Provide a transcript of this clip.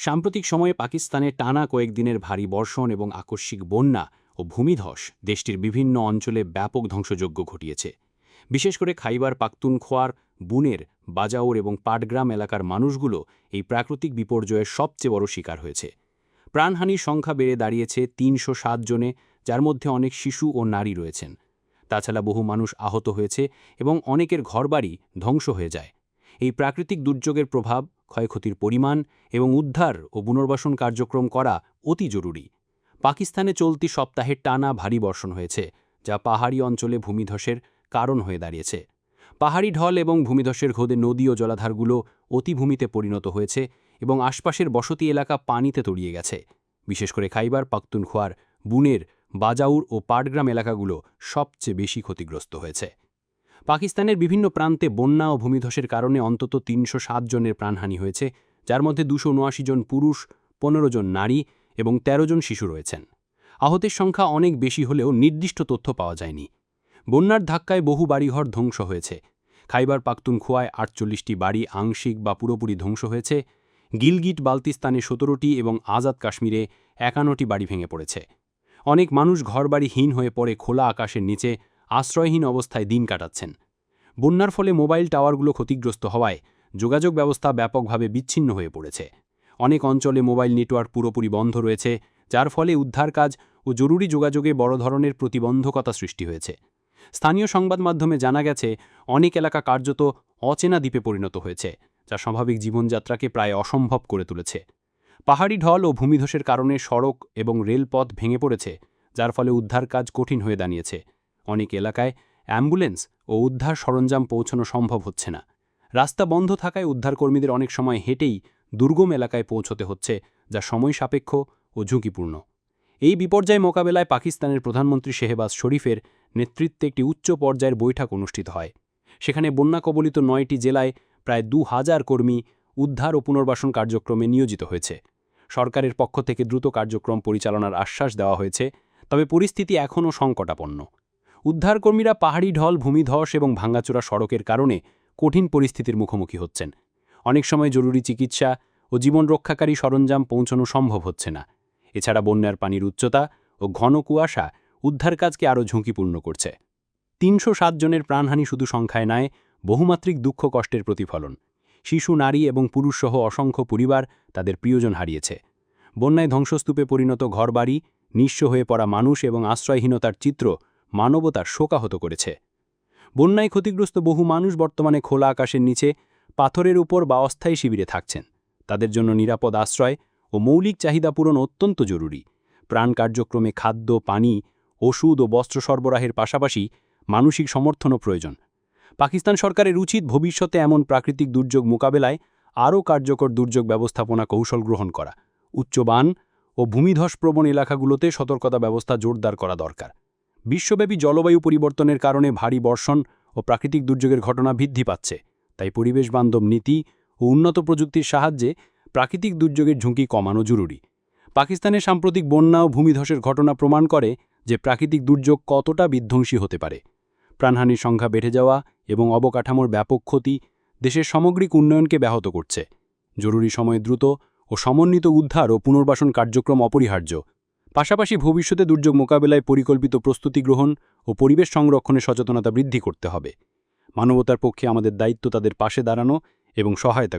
সাম্প্রতিক সময়ে পাকিস্তানে টানা কয়েকদিনের ভারী বর্ষণ এবং আকস্মিক বন্যা ও ভূমিধস দেশটির বিভিন্ন অঞ্চলে ব্যাপক ধ্বংসযজ্ঞ ঘটিয়েছে। বিশেষ করে খাইবার পাখতুনখোয়ার, বুনের, বাজাউর এবং পাটগ্রাম এলাকার মানুষগুলো এই প্রাকৃতিক বিপর্যয়ের সবচেয়ে বড় শিকার হয়েছে। প্রাণহানির সংখ্যা বেড়ে দাঁড়িয়েছে তিনশো সাত জনে, যার মধ্যে অনেক শিশু ও নারী রয়েছেন। তাছাড়া বহু মানুষ আহত হয়েছে এবং অনেকের ঘরবাড়ি ধ্বংস হয়ে যায়। এই প্রাকৃতিক দুর্যোগের প্রভাব ক্ষয়ক্ষতির পরিমাণ এবং উদ্ধার ও পুনর্বাসন কার্যক্রম করা অতি জরুরি। পাকিস্তানে চলতি সপ্তাহে টানা ভারী বর্ষণ হয়েছে, যা পাহাড়ি অঞ্চলে ভূমিধসের কারণ হয়ে দাঁড়িয়েছে। পাহাড়ি ঢল এবং ভূমিধসের ঘোদে নদী ও জলাধারগুলো অতিভূমিতে পরিণত হয়েছে এবং আশপাশের বসতি এলাকা পানিতে তলিয়ে গেছে। বিশেষ করে খাইবার, পাখতুনখোয়ার, বুনের, বাজাউর ও পাটগ্রাম এলাকাগুলো সবচেয়ে বেশি ক্ষতিগ্রস্ত হয়েছে। পাকিস্তানের বিভিন্ন প্রান্তে বন্যা ও ভূমিধসের কারণে অন্তত তিনশো সাত জনের প্রাণহানি হয়েছে, যার মধ্যে দুশো জন পুরুষ, পনেরো জন নারী এবং ১৩ জন শিশু রয়েছেন। আহতের সংখ্যা অনেক বেশি হলেও নির্দিষ্ট তথ্য পাওয়া যায়নি। বন্যার ধাক্কায় বহু বাড়িঘর ধ্বংস হয়েছে। খাইবার পাখতুনখোয়ায় আটচল্লিশটি বাড়ি আংশিক বা পুরোপুরি ধ্বংস হয়েছে। গিলগিট বালতিস্তানে সতেরোটি এবং আজাদ কাশ্মীরে একান্নটি বাড়ি ভেঙে পড়েছে। অনেক মানুষ ঘরবাড়িহীন হয়ে পড়ে খোলা আকাশের নিচে আশ্রয়হীন অবস্থায় দিন কাটাচ্ছেন। বন্যার ফলে মোবাইল টাওয়ারগুলো ক্ষতিগ্রস্ত হওয়ায় যোগাযোগ ব্যবস্থা ব্যাপকভাবে বিচ্ছিন্ন হয়ে পড়েছে। অনেক অঞ্চলে মোবাইল নেটওয়ার্ক পুরোপুরি বন্ধ রয়েছে, যার ফলে উদ্ধার কাজ ও জরুরি যোগাযোগে বড় ধরনের প্রতিবন্ধকতা সৃষ্টি হয়েছে। স্থানীয় সংবাদ মাধ্যমে জানা গেছে, অনেক এলাকা কার্যত অচেনা দ্বীপে পরিণত হয়েছে, যা স্বাভাবিক জীবনযাত্রাকে প্রায় অসম্ভব করে তুলেছে। পাহাড়ি ঢল ও ভূমিধসের কারণে সড়ক এবং রেলপথ ভেঙে পড়েছে, যার ফলে উদ্ধার কাজ কঠিন হয়ে দাঁড়িয়েছে। অনেক এলাকায় অ্যাম্বুলেন্স ও উদ্ধার সরঞ্জাম পৌঁছানো সম্ভব হচ্ছে না। রাস্তা বন্ধ থাকায় উদ্ধারকর্মীদের অনেক সময় হেঁটেই দুর্গম এলাকায় পৌঁছতে হচ্ছে, যা সময় সাপেক্ষ ও ঝুঁকিপূর্ণ। এই বিপর্যয় মোকাবেলায় পাকিস্তানের প্রধানমন্ত্রী শেহবাজ শরীফের নেতৃত্বে একটি উচ্চ পর্যায়ের বৈঠক অনুষ্ঠিত হয়। সেখানে বন্যা কবলিত নয়টি জেলায় প্রায় দু হাজার কর্মী উদ্ধার ও পুনর্বাসন কার্যক্রমে নিয়োজিত হয়েছে। সরকারের পক্ষ থেকে দ্রুত কার্যক্রম পরিচালনার আশ্বাস দেওয়া হয়েছে, তবে পরিস্থিতি এখনও সংকটাপন্ন। উদ্ধারকর্মীরা পাহাড়ি ঢল, ভূমিধস এবং ভাঙ্গাচোরা সড়কের কারণে কঠিন পরিস্থিতির মুখোমুখি হচ্ছেন। অনেক সময় জরুরি চিকিৎসা ও জীবন রক্ষাকারী সরঞ্জাম পৌঁছানো সম্ভব হচ্ছে না। এছাড়া বন্যার পানির উচ্চতা ও ঘন কুয়াশা উদ্ধার কাজকে আরও ঝুঁকিপূর্ণ করছে। তিনশো জনের প্রাণহানি শুধু সংখ্যায় নয়, বহুমাত্রিক দুঃখ কষ্টের প্রতিফলন। শিশু, নারী এবং পুরুষসহ অসংখ্য পরিবার তাদের প্রিয়জন হারিয়েছে। বন্যায় ধ্বংসস্তূপে পরিণত ঘরবাড়ি, নিঃস্ব হয়ে পড়া মানুষ এবং আশ্রয়হীনতার চিত্র মানবতার শোকাহত করেছে। বন্যায় ক্ষতিগ্রস্ত বহু মানুষ বর্তমানে খোলা আকাশের নিচে, পাথরের উপর বা অস্থায়ী শিবিরে থাকছেন। তাদের জন্য নিরাপদ আশ্রয় ও মৌলিক চাহিদা পূরণ অত্যন্ত জরুরি। প্রাণ কার্যক্রমে খাদ্য, পানি, ওষুধ ও বস্ত্র সরবরাহের পাশাপাশি মানসিক সমর্থনও প্রয়োজন। পাকিস্তান সরকারের উচিত ভবিষ্যতে এমন প্রাকৃতিক দুর্যোগ মোকাবেলায় আরও কার্যকর দুর্যোগ ব্যবস্থাপনা কৌশল গ্রহণ করা। উচ্চবান ও ভূমিধসপ্রবণ এলাকাগুলোতে সতর্কতা ব্যবস্থা জোরদার করা দরকার। বিশ্বব্যাপী জলবায়ু পরিবর্তনের কারণে ভারী বর্ষণ ও প্রাকৃতিক দুর্যোগের ঘটনা বৃদ্ধি পাচ্ছে। তাই পরিবেশ বান্ধব নীতি ও উন্নত প্রযুক্তির সাহায্যে প্রাকৃতিক দুর্যোগের ঝুঁকি কমানো জরুরি। পাকিস্তানের সাম্প্রতিক বন্যা ও ভূমিধসের ঘটনা প্রমাণ করে যে প্রাকৃতিক দুর্যোগ কতটা বিধ্বংসী হতে পারে। প্রাণহানির সংখ্যা বেড়ে যাওয়া এবং অবকাঠামোর ব্যাপক ক্ষতি দেশের সামগ্রিক উন্নয়নকে ব্যাহত করছে। জরুরি সময়ে দ্রুত ও সমন্বিত উদ্ধার ও পুনর্বাসন কার্যক্রম অপরিহার্য। পাশাপাশি ভবিষ্যতে দুর্যোগ মোকাবেলায় পরিকল্পিত প্রস্তুতি গ্রহণ ও পরিবেশ সংরক্ষণে সচেতনতা বৃদ্ধি করতে হবে। মানবতার পক্ষে আমাদের দায়িত্ব তাদের পাশে দাঁড়ানো এবং সহায়তা করা।